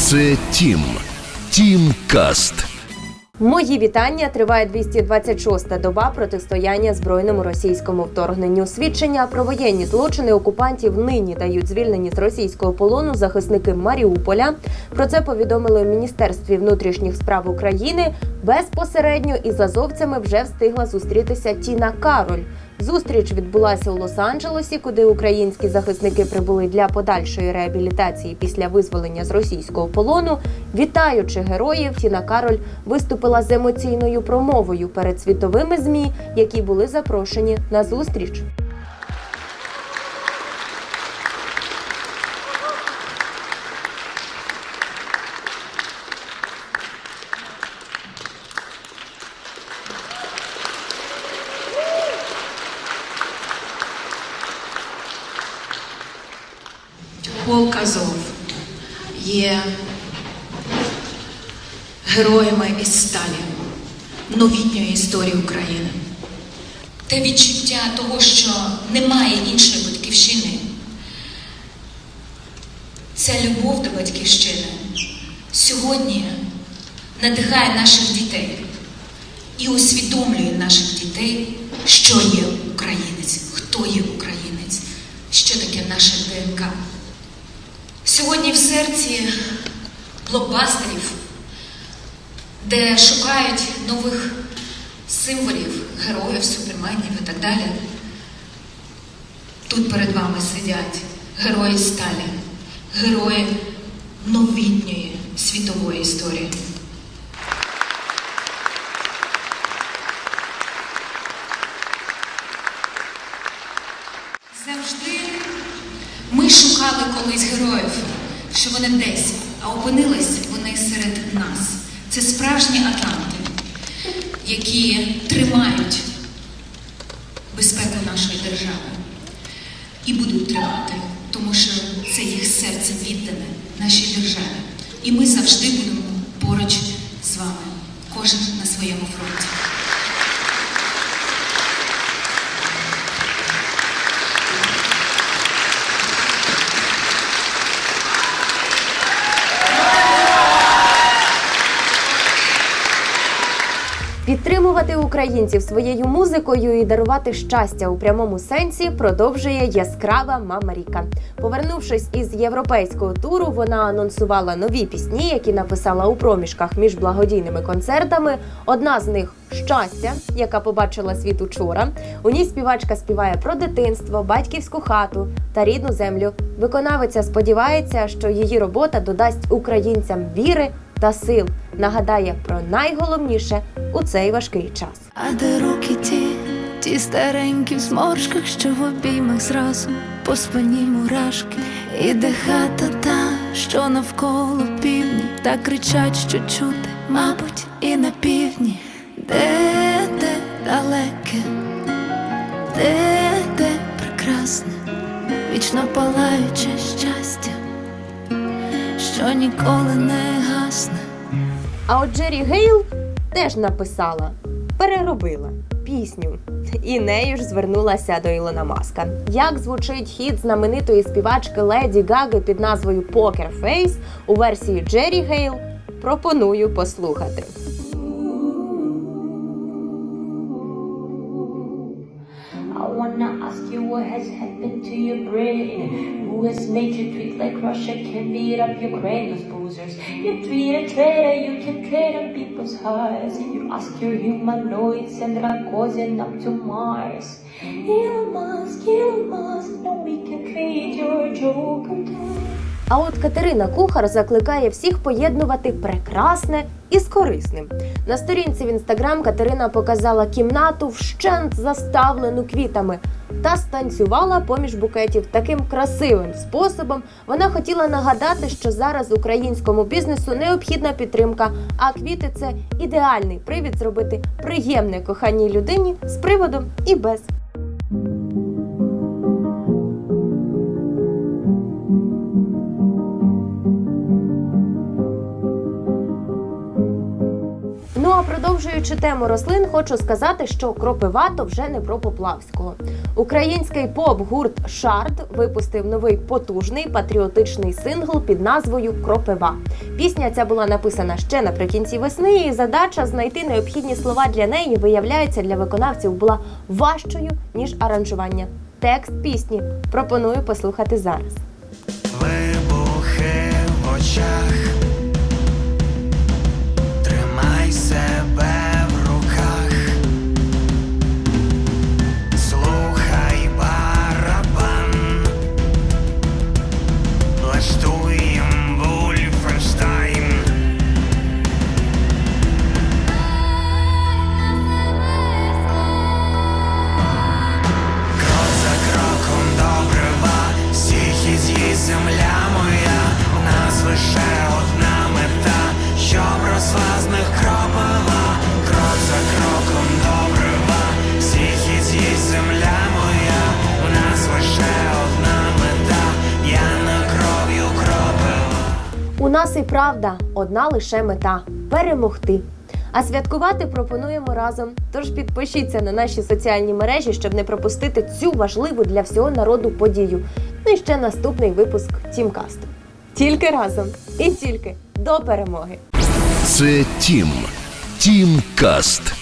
Це Тім. Тім Каст. Мої вітання. Триває 226-та доба протистояння збройному російському вторгненню. Свідчення про воєнні злочини окупантів нині дають звільнені з російського полону захисники Маріуполя. Про це повідомили в Міністерстві внутрішніх справ України. Безпосередньо із азовцями вже встигла зустрітися Тіна Кароль. Зустріч відбулася у Лос-Анджелесі, куди українські захисники прибули для подальшої реабілітації після визволення з російського полону. Вітаючи героїв, Тіна Кароль виступила з емоційною промовою перед світовими змі, які були запрошені на зустріч. Полк Азов є героями із сталі новітньої історії України. Те відчуття того, що немає іншої батьківщини, ця любов до батьківщини сьогодні надихає наших дітей і усвідомлює наших дітей, що є українець, хто є українець, що таке наша ДНК. Сьогодні в серці блокбастерів, де шукають нових символів, героїв, суперменів і так далі. Тут перед вами сидять герої сталі, герої новітньої світової історії. Завжди ми шукали колись що вони десь, а опинились вони серед нас. Це справжні атланти, які тримають безпеку нашої держави і будуть тримати, тому що це їх серце віддане нашій державі. І ми завжди будемо поруч з вами, кожен на своєму фронті. Підтримувати українців своєю музикою і дарувати щастя у прямому сенсі продовжує яскрава мама Ріка. Повернувшись із європейського туру, вона анонсувала нові пісні, які написала у проміжках між благодійними концертами. Одна з них щастя, яка побачила світ учора. У ній співачка співає про дитинство, батьківську хату та рідну землю. Виконавиця сподівається, що її робота додасть українцям віри та сил. Нагадає про найголовніше у цей важкий час. А де руки ті, ті старенькі в зморшках, що в обіймах зразу по спині мурашки, і де хата та, що навколо півдні, та кричать, що чути, мабуть, і на півдні, де де далеке, де де прекрасне, вічно палаюче щастя, що ніколи не гасне. А от Джері Гейл теж написала, переробила пісню. І нею ж звернулася до Ілона Маска. Як звучить хід знаменитої співачки Леді Гаги під назвою Покер Фейс у версії Джері Гейл, пропоную послухати. Who has made you tweet like Russia can beat up Ukraine? Those posers. You tweet a traitor, you can trade on people's hearts. You ask your humanoids and Rogozin up to Mars. Elon Musk, Elon Musk, no we can trade your Joker down. А от Катерина Кухар закликає всіх поєднувати прекрасне із корисним. На сторінці в інстаграм Катерина показала кімнату вщент заставлену квітами та станцювала поміж букетів таким красивим способом. Вона хотіла нагадати, що зараз українському бізнесу необхідна підтримка, а квіти це ідеальний привід зробити приємне коханій людині з приводом і без. Продовжуючи тему рослин, хочу сказати, що кропивато вже не про Поплавського. Український поп-гурт Шард випустив новий потужний патріотичний сингл під назвою Кропива. Пісня ця була написана ще наприкінці весни, і задача знайти необхідні слова для неї, виявляється, для виконавців була важчою ніж аранжування. Текст пісні пропоную послухати зараз. Вибухи в очах, нас і правда одна лише мета перемогти. А святкувати пропонуємо разом. Тож підпишіться на наші соціальні мережі, щоб не пропустити цю важливу для всього народу подію. Ну і ще наступний випуск Тімкасту. Тільки разом і тільки до перемоги. Це Тім. Тімкаст.